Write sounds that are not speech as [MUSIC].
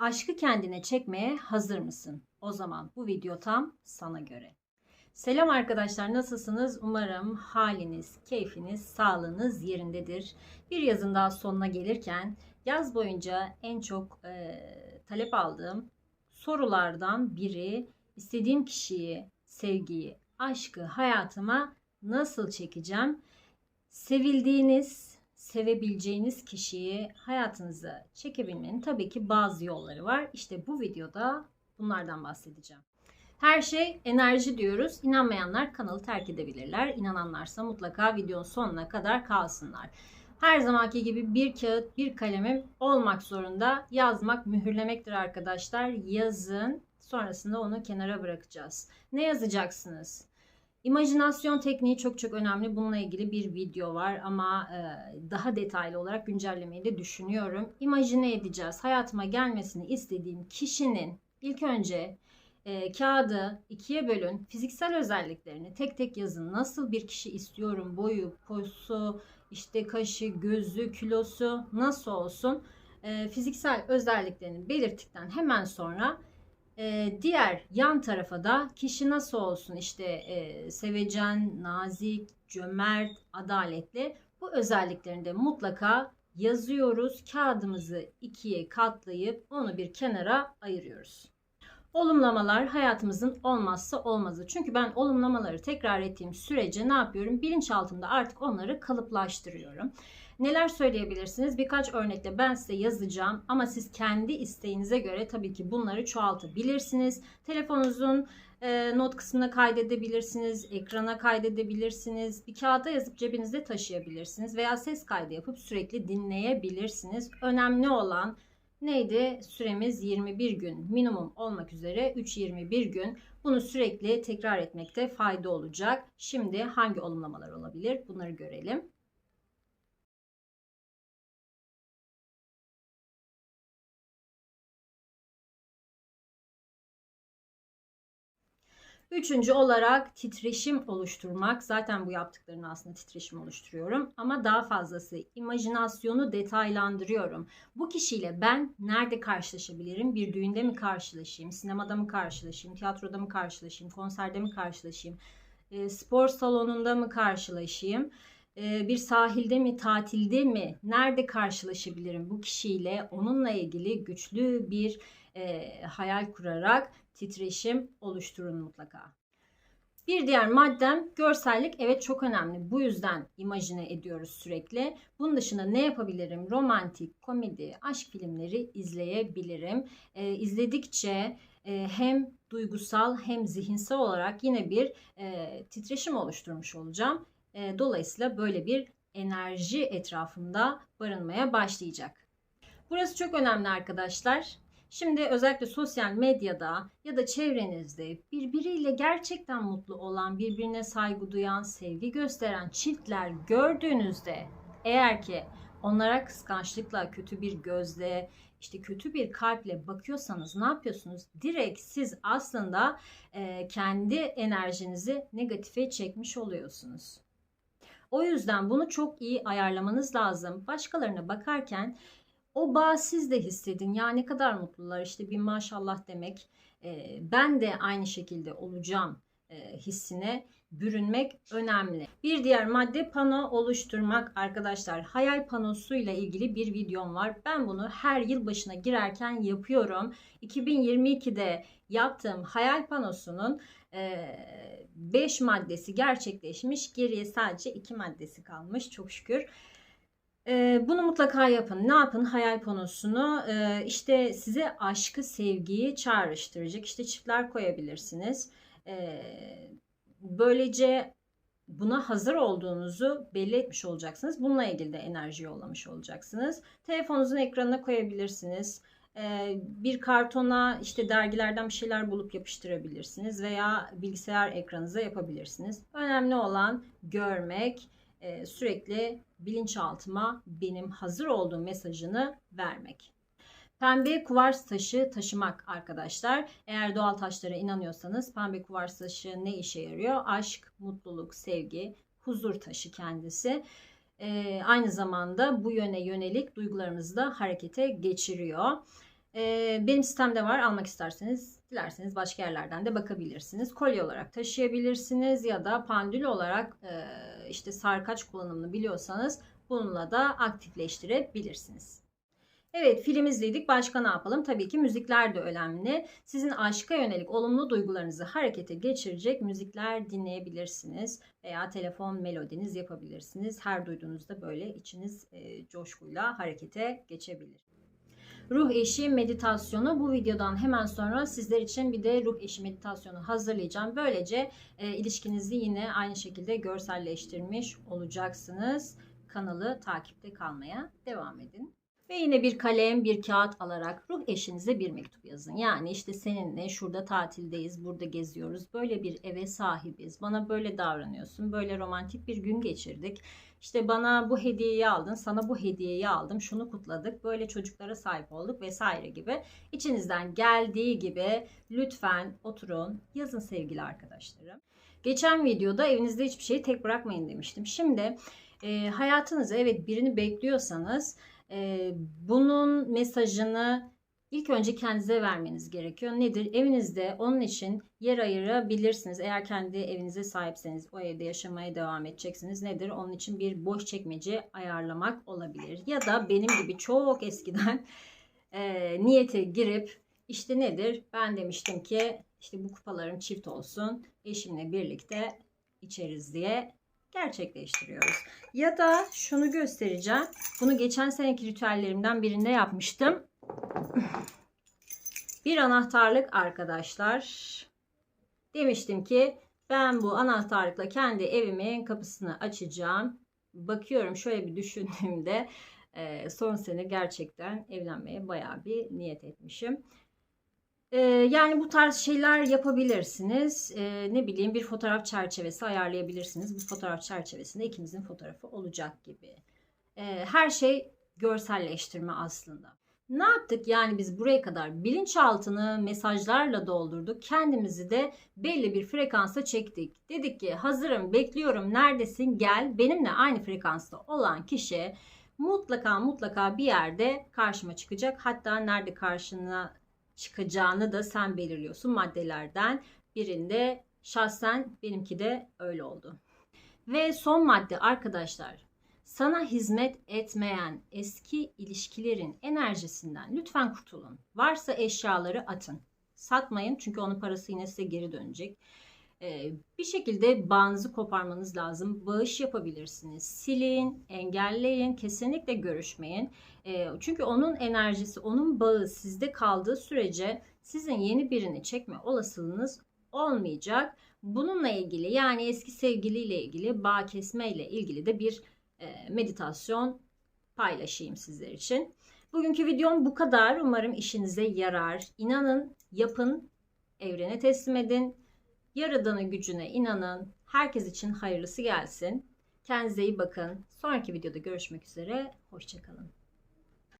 Aşkı kendine çekmeye hazır mısın? O zaman bu video tam sana göre. Selam arkadaşlar nasılsınız? Umarım haliniz, keyfiniz, sağlığınız yerindedir. Bir yazın daha sonuna gelirken yaz boyunca en çok e, talep aldığım sorulardan biri istediğim kişiyi, sevgiyi, aşkı hayatıma nasıl çekeceğim? Sevildiğiniz, sevebileceğiniz kişiyi hayatınıza çekebilmenin tabii ki bazı yolları var. İşte bu videoda bunlardan bahsedeceğim. Her şey enerji diyoruz. İnanmayanlar kanalı terk edebilirler. İnananlarsa mutlaka videonun sonuna kadar kalsınlar. Her zamanki gibi bir kağıt, bir kalemim olmak zorunda. Yazmak, mühürlemektir arkadaşlar. Yazın. Sonrasında onu kenara bırakacağız. Ne yazacaksınız? İmajinasyon tekniği çok çok önemli. Bununla ilgili bir video var ama e, daha detaylı olarak güncellemeyi de düşünüyorum. İmajine edeceğiz. Hayatıma gelmesini istediğim kişinin ilk önce e, kağıdı ikiye bölün. Fiziksel özelliklerini tek tek yazın. Nasıl bir kişi istiyorum? Boyu, posu, işte kaşı, gözü, kilosu nasıl olsun? E, fiziksel özelliklerini belirttikten hemen sonra e, diğer yan tarafa da kişi nasıl olsun? İşte e, sevecen, nazik, cömert, adaletli bu özelliklerini de mutlaka yazıyoruz. Kağıdımızı ikiye katlayıp onu bir kenara ayırıyoruz. Olumlamalar hayatımızın olmazsa olmazı. Çünkü ben olumlamaları tekrar ettiğim sürece ne yapıyorum? Bilinçaltımda artık onları kalıplaştırıyorum. Neler söyleyebilirsiniz? Birkaç örnekle ben size yazacağım ama siz kendi isteğinize göre tabii ki bunları çoğaltabilirsiniz. Telefonunuzun e, not kısmına kaydedebilirsiniz, ekrana kaydedebilirsiniz, bir kağıda yazıp cebinizde taşıyabilirsiniz veya ses kaydı yapıp sürekli dinleyebilirsiniz. Önemli olan neydi? Süremiz 21 gün minimum olmak üzere 3-21 gün. Bunu sürekli tekrar etmekte fayda olacak. Şimdi hangi olumlamalar olabilir? Bunları görelim. Üçüncü olarak titreşim oluşturmak. Zaten bu yaptıklarını aslında titreşim oluşturuyorum. Ama daha fazlası imajinasyonu detaylandırıyorum. Bu kişiyle ben nerede karşılaşabilirim? Bir düğünde mi karşılaşayım? Sinemada mı karşılaşayım? Tiyatroda mı karşılaşayım? Konserde mi karşılaşayım? E, spor salonunda mı karşılaşayım? E, bir sahilde mi, tatilde mi? Nerede karşılaşabilirim bu kişiyle? Onunla ilgili güçlü bir e, hayal kurarak titreşim oluşturun mutlaka. Bir diğer maddem görsellik. Evet çok önemli. Bu yüzden imajine ediyoruz sürekli. Bunun dışında ne yapabilirim? Romantik, komedi, aşk filmleri izleyebilirim. E, izledikçe e, hem duygusal hem zihinsel olarak yine bir e, titreşim oluşturmuş olacağım. E, dolayısıyla böyle bir enerji etrafında barınmaya başlayacak. Burası çok önemli arkadaşlar. Şimdi özellikle sosyal medyada ya da çevrenizde birbiriyle gerçekten mutlu olan, birbirine saygı duyan, sevgi gösteren çiftler gördüğünüzde eğer ki onlara kıskançlıkla, kötü bir gözle, işte kötü bir kalple bakıyorsanız ne yapıyorsunuz? Direkt siz aslında e, kendi enerjinizi negatife çekmiş oluyorsunuz. O yüzden bunu çok iyi ayarlamanız lazım. Başkalarına bakarken o bağ siz de hissedin. Ya ne kadar mutlular işte bir maşallah demek. E, ben de aynı şekilde olacağım e, hissine bürünmek önemli. Bir diğer madde pano oluşturmak arkadaşlar. Hayal panosuyla ilgili bir videom var. Ben bunu her yıl başına girerken yapıyorum. 2022'de yaptığım hayal panosunun 5 e, maddesi gerçekleşmiş. Geriye sadece 2 maddesi kalmış çok şükür. Bunu mutlaka yapın. Ne yapın? Hayal panosunu e, işte size aşkı, sevgiyi çağrıştıracak işte çiftler koyabilirsiniz. Böylece buna hazır olduğunuzu belli etmiş olacaksınız. Bununla ilgili de enerji yollamış olacaksınız. Telefonunuzun ekranına koyabilirsiniz. Bir kartona işte dergilerden bir şeyler bulup yapıştırabilirsiniz veya bilgisayar ekranınıza yapabilirsiniz. Önemli olan görmek, e, sürekli bilinçaltıma benim hazır olduğum mesajını vermek. Pembe kuvars taşı taşımak arkadaşlar. Eğer doğal taşlara inanıyorsanız pembe kuvars taşı ne işe yarıyor? Aşk, mutluluk, sevgi, huzur taşı kendisi. Ee, aynı zamanda bu yöne yönelik duygularımızı da harekete geçiriyor. Ee, benim sistemde var. Almak isterseniz dilerseniz başka yerlerden de bakabilirsiniz. Kolye olarak taşıyabilirsiniz ya da pandül olarak e, işte sarkaç kullanımını biliyorsanız bununla da aktifleştirebilirsiniz. Evet film izledik. Başka ne yapalım? Tabii ki müzikler de önemli. Sizin aşka yönelik olumlu duygularınızı harekete geçirecek müzikler dinleyebilirsiniz. Veya telefon melodiniz yapabilirsiniz. Her duyduğunuzda böyle içiniz e, coşkuyla harekete geçebilir. Ruh eşi meditasyonu bu videodan hemen sonra sizler için bir de ruh eşi meditasyonu hazırlayacağım. Böylece e, ilişkinizi yine aynı şekilde görselleştirmiş olacaksınız. Kanalı takipte kalmaya devam edin. Ve yine bir kalem, bir kağıt alarak ruh eşinize bir mektup yazın. Yani işte seninle şurada tatildeyiz, burada geziyoruz, böyle bir eve sahibiz, bana böyle davranıyorsun, böyle romantik bir gün geçirdik. İşte bana bu hediyeyi aldın, sana bu hediyeyi aldım, şunu kutladık, böyle çocuklara sahip olduk vesaire gibi. İçinizden geldiği gibi lütfen oturun, yazın sevgili arkadaşlarım. Geçen videoda evinizde hiçbir şeyi tek bırakmayın demiştim. Şimdi e, hayatınızda evet birini bekliyorsanız e, bunun mesajını ilk önce kendinize vermeniz gerekiyor. Nedir? Evinizde onun için yer ayırabilirsiniz. Eğer kendi evinize sahipseniz o evde yaşamaya devam edeceksiniz. Nedir? Onun için bir boş çekmece ayarlamak olabilir. Ya da benim gibi çok eskiden [LAUGHS] e, niyete girip işte nedir? Ben demiştim ki işte bu kupalarım çift olsun. Eşimle birlikte içeriz diye gerçekleştiriyoruz. Ya da şunu göstereceğim. Bunu geçen seneki ritüellerimden birinde yapmıştım. [LAUGHS] Bir anahtarlık arkadaşlar. Demiştim ki ben bu anahtarlıkla kendi evimin kapısını açacağım. Bakıyorum şöyle bir düşündüğümde e, son sene gerçekten evlenmeye bayağı bir niyet etmişim. Ee, yani bu tarz şeyler yapabilirsiniz. Ee, ne bileyim bir fotoğraf çerçevesi ayarlayabilirsiniz. Bu fotoğraf çerçevesinde ikinizin fotoğrafı olacak gibi. Ee, her şey görselleştirme aslında. Ne yaptık yani biz buraya kadar? Bilinçaltını mesajlarla doldurduk. Kendimizi de belli bir frekansa çektik. Dedik ki hazırım, bekliyorum, neredesin gel. Benimle aynı frekansta olan kişi mutlaka mutlaka bir yerde karşıma çıkacak. Hatta nerede karşına çıkacağını da sen belirliyorsun maddelerden birinde. Şahsen benimki de öyle oldu. Ve son madde arkadaşlar. Sana hizmet etmeyen eski ilişkilerin enerjisinden lütfen kurtulun. Varsa eşyaları atın. Satmayın çünkü onun parası yine size geri dönecek. Ee, bir şekilde bağınızı koparmanız lazım. Bağış yapabilirsiniz. Silin, engelleyin, kesinlikle görüşmeyin. Ee, çünkü onun enerjisi, onun bağı sizde kaldığı sürece sizin yeni birini çekme olasılığınız olmayacak. Bununla ilgili yani eski sevgiliyle ilgili bağ kesme ile ilgili de bir e, meditasyon paylaşayım sizler için. Bugünkü videom bu kadar. Umarım işinize yarar. İnanın, yapın, evrene teslim edin. Yaradanın gücüne inanın. Herkes için hayırlısı gelsin. Kendinize iyi bakın. Sonraki videoda görüşmek üzere. Hoşçakalın.